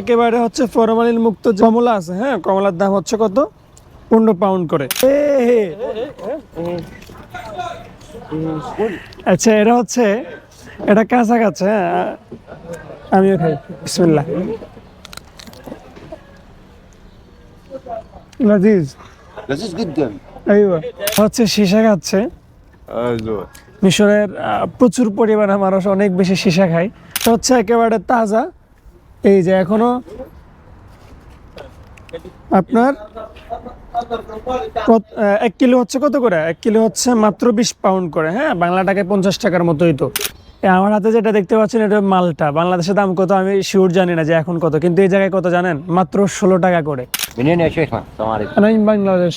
একেবারে হচ্ছে ফরমালিন মুক্ত কমলা আছে হ্যাঁ? কমলার দাম হচ্ছে কত? পনেরো পাউন্ড করে। আচ্ছা এটা হচ্ছে এটা কাঁচা কাছে হ্যাঁ? আমিও খাই বিসমিল্লা লজিজ। লজিজ গিদ্দান আইবা হচ্ছে সীসা খাচ্ছে। মিশরের প্রচুর পরিমাণে মানুষ অনেক বেশি সীসা খায়। তো হচ্ছে একেবারে তাজা এই যে এখনও আপনার এক কিলো হচ্ছে কত করে? এক কিলো হচ্ছে মাত্র বিশ পাউন্ড করে হ্যাঁ? বাংলা টাকায় পঞ্চাশ টাকার মতোই তো। আমার হাতে যেটা দেখতে পাচ্ছেন এটা মালটা। বাংলাদেশের দাম কত আমি শিওর জানি না যে এখন কত কিন্তু এই জায়গায় কত জানেন? মাত্র ষোলো টাকা করে। বাংলাদেশ।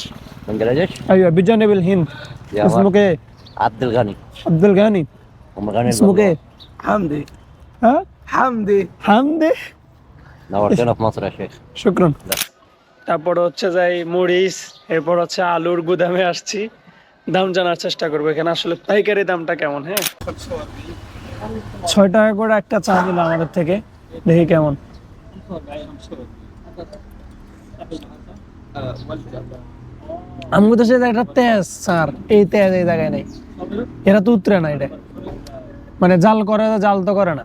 বাংলাদেশ? نورتنا في مصر يا شيخ শুক্রন তারপর হচ্ছে যাই মরিচ এরপর হচ্ছে আলুর গুদামে আসছি দাম জানার চেষ্টা করবো এখানে আসলে পাইকারি দামটা কেমন হ্যাঁ ছয় টাকা করে একটা চা দিল আমাদের থেকে দেখি কেমন আমগো দেশে একটা তেজ স্যার এই তেজ এই জায়গায় নেই এরা তো উতরে না এটা মানে জাল করে জাল তো করে না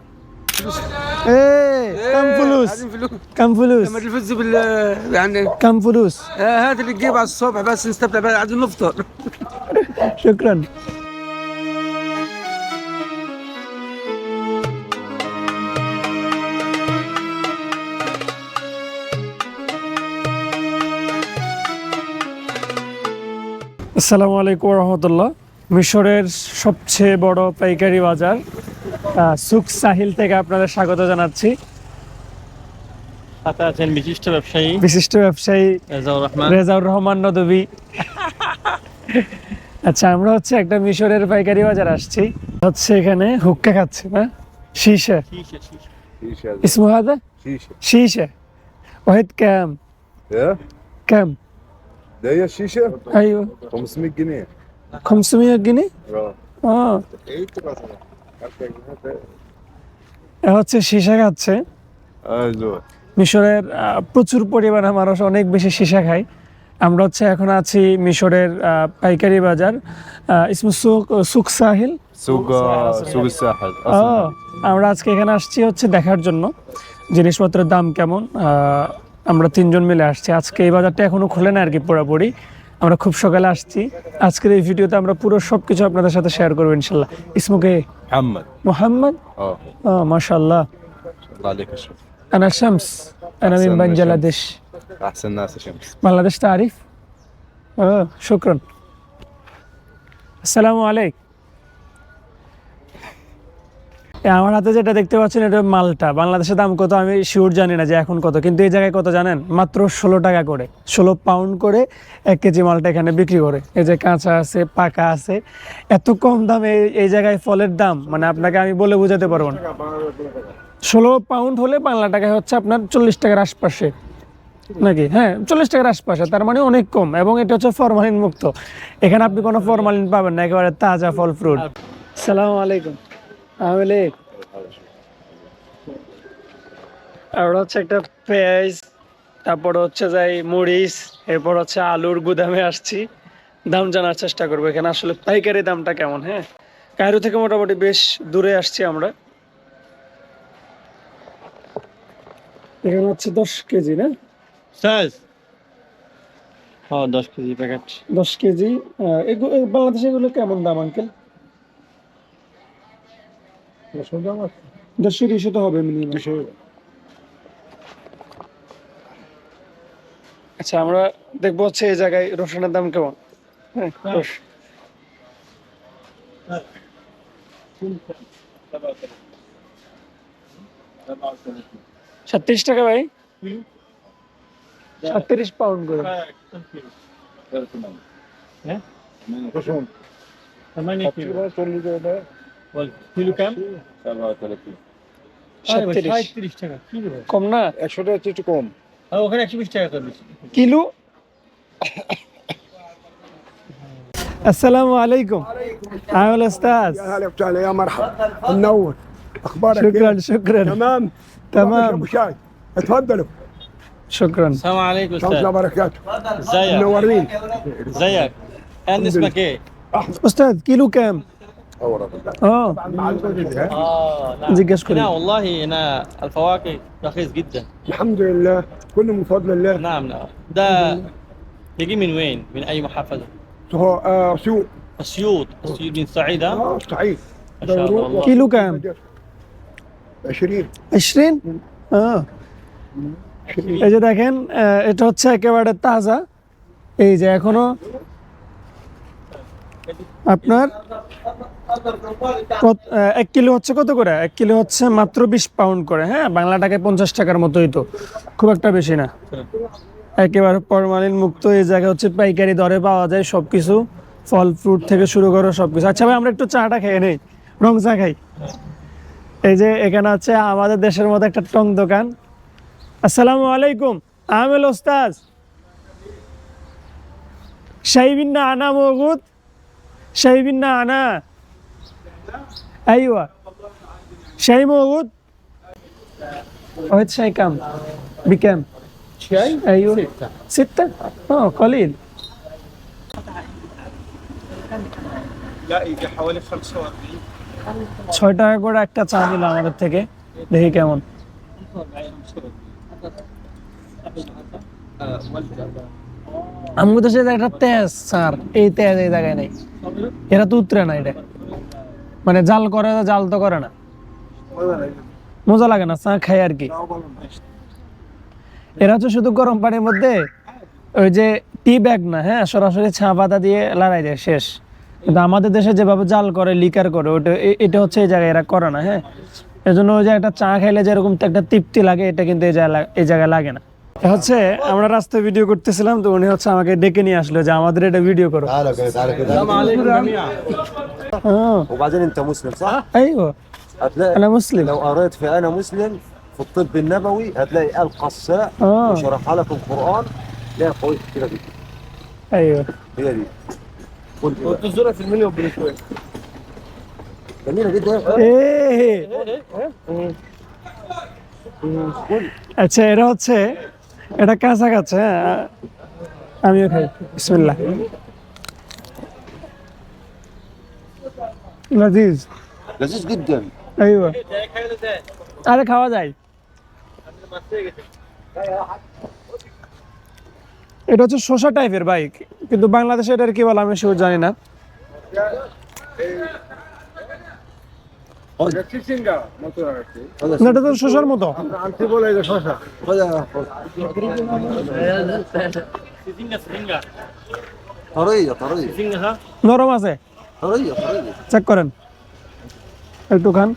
এ কাম ফুলুস কাম ফুলুস لما تلفز بال يعني কাম ফুলুস آه، هات اللي تجيب على الصبح بس نستمتع بقى عايزين نفطر শুক্রান আসসালামু আলাইকুম রহমতুল্লাহ মিশরের সবচেয়ে বড় পাইকারি বাজার আহ, সুক সাহিল থেকে আপনাদের স্বাগত জানাচ্ছি সাথে আছেন বিশিষ্ট ব্যবসায়ী বিশিষ্ট ব্যবসায়ী রেজাউর রহমান রেজাউর রহমান নদবী আচ্ছা আমরা হচ্ছে একটা মিশরের পাইকারি বাজার আসছি হচ্ছে এখানে হুক্কা খাচ্ছে না শীশে শীষে, শীষে। شيشه اسمه هذا شيشه شيشة واحد كام ايه كام ده هي الشيشه ايوه 500 جنيه 500 جنيه اه اه ايه تبقى 10 جنيه এ হচ্ছে সীসা খাচ্ছে ايوه মিশরের প্রচুর পরিমাণে মানুষ অনেক বেশি সিসা খায় আমরা হচ্ছে এখন আছি মিশরের পাইকারি বাজার ইসমু সাহিল। আমরা আজকে এখানে আসছি হচ্ছে দেখার জন্য। জিনিসপত্রের দাম কেমন? আমরা তিনজন মিলে আসছি। আজকে এই বাজারটা এখনও খোলে না আর কি পুরোপুরি। আমরা খুব সকালে আসছি। আজকের এই ভিডিওতে আমরা পুরো সবকিছু আপনাদের সাথে শেয়ার করব ইনশাল্লাহ ইসমুকে মোহাম্মদ। মাসাল্লাহ اه ما شاء الله الله عليك يا شيخ انا شمس انا من أحسن بنجلاديش احسن ناس يا شمس বাংলাদেশ تعرف اه شكرا আসসালামু আলাইকুম এ, আমার হাতে যেটা দেখতে পাচ্ছেন এটা মালটা বাংলাদেশের দাম কত আমি শিওর জানি না যে এখন কত কিন্তু এই জায়গায় কত জানেন মাত্র ষোলো টাকা করে ষোলো পাউন্ড করে এক কেজি মালটা এখানে বিক্রি করে এই যে কাঁচা আছে পাকা আছে এত কম দামে এই- এই জায়গায় ফলের দাম মানে আপনাকে আমি বলে বোঝাতে পারবো না ষোলো পাউন্ড হলে বাংলা টাকায় হচ্ছে আপনার চল্লিশ টাকার আশপাশে। নাকি? হ্যাঁ চল্লিশ টাকার আশপাশে, তার মানে অনেক কম। এবং এটা হচ্ছে ফরমালিন মুক্ত। এখানে আপনি কোনো ফরমালিন পাবেন না, একেবারে তাজা ফল ফ্রুট সালাম আলাইকুম। আহমেলে আর হচ্ছে একটা পেঁয়াজ, তারপর হচ্ছে যাই মরিচ, এরপর হচ্ছে আলুর গুদামে আসছি। দাম জানার চেষ্টা করব এখানে। আসলে পাইকারি দামটা কেমন হ্যাঁ? কায়রো থেকে মোটামুটি বেশ দূরে আসছি আমরা। এখানে হচ্ছে দশ কেজি না? সাইজ হ্যাঁ দশ কেজি প্যাকেট দশ কেজি বাংলাদেশে এগুলো কেমন দাম আঙ্কেল? দেড়শো দুইশো তো হবে মিনিমাম আচ্ছা আমরা দেখব হচ্ছে এই জায়গায় রসুনের দাম কেমন। হ্যাঁ রস। সাতত্রিশ টাকা ভাই সাতত্রিশ পাউন্ড করে ثمانية كيلو বল, কিলো কেম সাতত্রিশ সাঁত্রিশ টাকা কিলো কম না একশো টাকা একটু কম আর ওখানে একশো বিশ টাকা করে দিচ্ছি কিলো السلام عليكم عامل استاذ يا هلا وسهلا يا مرحبا منور أخبارك شكرا كيف؟ شكرا. تمام؟ تمام. أبو شاي اتفضلوا شكرا. السلام عليكم أستاذ. الله وبركاته. إزيك؟ منورين إزيك؟ أنا اسمك إيه؟ أستاذ كيلو كام؟ آه. آه نعم. لا والله هنا الفواكه رخيص جدا. الحمد لله. كله من فضل الله. نعم نعم. ده بيجي من وين؟ من أي محافظة؟ آه أسيوط. أسيوط. أسيوط من الصعيد آه سعيد. كيلو كام؟ হ্যাঁ এই যে দেখেন এটা হচ্ছে একেবারে তাজা। এই যে এখনও আপনার এক কিলো হচ্ছে কত করে? এক কিলো হচ্ছে মাত্র বিশ পাউন্ড করে হ্যাঁ? বাংলা টাকায় পঞ্চাশ টাকার মতোই তো। খুব একটা বেশি না। একেবারে পরমালিন মুক্ত এই জায়গা হচ্ছে পাইকারি দরে পাওয়া যায় সব কিছু ফল, ফ্রুট থেকে শুরু করে সব কিছু আচ্ছা ভাই, আমরা একটু চাটা খেয়ে নেই। রং চা খাই। এই যে এখানে হচ্ছে আমাদের দেশের মতো একটা টং দোকান আসসালামু আলাইকুম আমেল ওস্তাজ শাইবিন্না আনা موجود شايبيننا انا ايوه شاي موجود واحد شاي كم بكم شاي ايوه ستة ستة اه قليل لا يجي حوالي 45 ছয় টাকা করে একটা চা দিল আমাদের থেকে। দেখি কেমন। আমগো দেশে একটা তেজ, স্যার। এই তেজ এই জায়গায় নেই। এরা তো উতরে না এটা। মানে জাল করে জাল তো করে না। মজা লাগে না, চা খাই আর কি। এরা তো শুধু গরম পানির মধ্যে ওই যে টি ব্যাগ না হ্যাঁ? সরাসরি ছা পাতা দিয়ে লড়াই দেয়, শেষ। কিন্তু আমাদের দেশে যেভাবে জাল করে লিকার করে ওটা এ- এটা হচ্ছে এই জায়গায় এরা করে না হ্যাঁ এজন্য ওই যে একটা চা খাইলে যেরকম একটা তৃপ্তি লাগে এটা কিন্তু এই জায়গায় লা- এই জায়গায় লাগে না হচ্ছে আমরা রাস্তায় ভিডিও করতেছিলাম তো উনি হচ্ছে আমাকে ডেকে নিয়ে আসলো যে আমাদের এটা ভিডিও করো تعالى كده تعالى كده হ্যাঁ وبعدين انت مسلم صح؟ ايوه هتلاقي انا مسلم لو قريت في انا مسلم في الطب النبوي هتلاقي آل قساء اه وشرحها لك القران ليها فوائد كتيره جدا ايوه هي دي قول لي بقى. الزرع في المليون شوي جميله جدا এ আচ্ছা এটা হচ্ছে এটা কাঁচা কাঁচা হ্যাঁ আমিও খাই বিসমিল্লাহ লজিজ لذيذ جدا আইবা আরে খাওয়া যায় এটা হচ্ছে শোষা টাইপের বাইক কিন্তু বাংলাদেশে এটার কি বলে আমি সেও জানি না। তো মতো। নরম আছে। চেক করেন। একটু খান।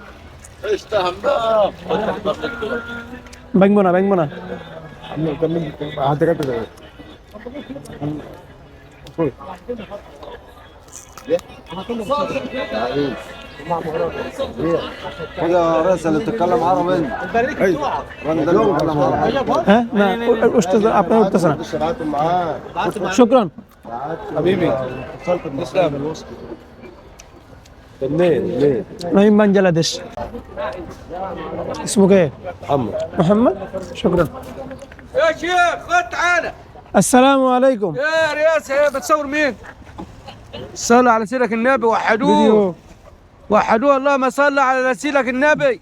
ব্যাংবো না না। হাতে কাটতে যাবে। هذا رئيس اللي بتتكلم عربي ها ما وش ابنا اتصل شكرا حبيبي تسلم منين منين؟ من بنجلاديش اسمك إيه؟ محمد محمد شكرا يا شيخ خد تعالى السلام عليكم. يا رياسة يا بتصور مين؟ صلوا على سيرك النبي وحدوه. وحدوه اللهم صل على سيرك النبي.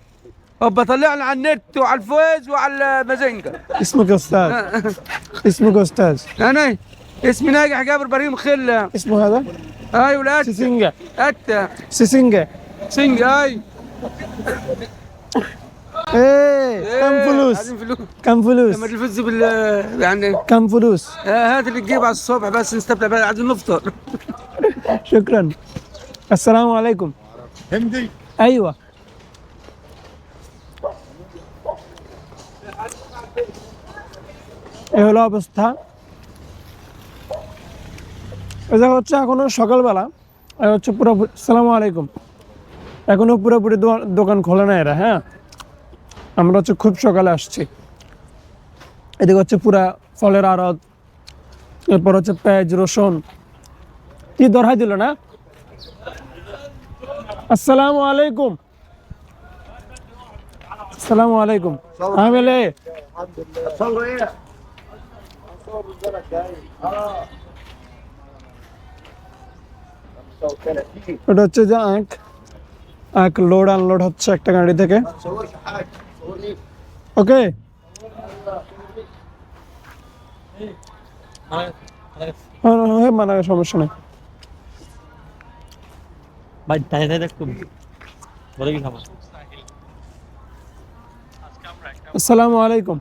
وبطلعنا على النت وعلى الفويز وعلى المازنجر اسمك أستاذ. اسمك أستاذ. أنا؟ اسمي ناجح جابر إبراهيم خلة. اسمه هذا؟ اي ولاد سيسينجا. اتا سيسينجا. سنج أي. ايه كم فلوس عايزين فلوس كم فلوس لما تفز بال يعني كم فلوس آه، هات اللي تجيب على الصبح بس نستمتع بقى عايزين نفطر شكرا السلام عليكم هندي ايوه এ হলো অবস্থা এটা হচ্ছে এখনো সকালবেলা আর হচ্ছে পুরো সালামু আলাইকুম এখনো পুরোপুরি দোয়া- দোকান খোলে না এরা হ্যাঁ আমরা হচ্ছে খুব সকালে আসছি। এদিকে হচ্ছে পুরা ফলের আড়ত, এরপর হচ্ছে পেঁয়াজ, রসুন। কি দরহাই দিল না? আসসালামু আলাইকুম। আসসালাম আলাইকুম। আহমেলে এটা হচ্ছে যে আঁক আঁক লোড আনলোড হচ্ছে একটা গাড়ি থেকে। ওকে। হ্যাঁ মানে সমস্যা নেই। ভাই তাই তাই দেখো বলে কি খাবার? আসসালামু আলাইকুম।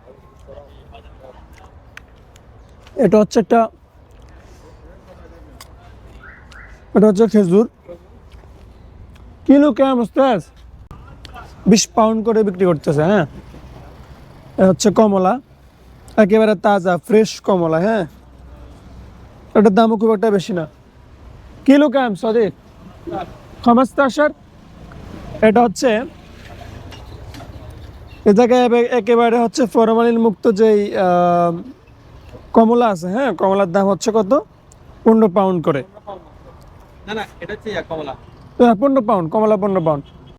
এটা হচ্ছে একটা এটা হচ্ছে খেজুর। কিলো কেমন উস্তাজ বিশ পাউন্ড করে বিক্রি করতেছে হ্যাঁ? হচ্ছে কমলা একেবারে তাজা ফ্রেশ কমলা হ্যাঁ? এটার দামও খুব একটা বেশি না। কিলো কেম সদিক খমাস্তাসার এটা হচ্ছে এ জায়গায় একেবারে হচ্ছে ফরমালিন মুক্ত যেই কমলা আছে হ্যাঁ? কমলার দাম হচ্ছে কত? পনেরো পাউন্ড করে। না না এটা হচ্ছে কমলা। পনেরো পাউন্ড কমলা পনেরো পাউন্ড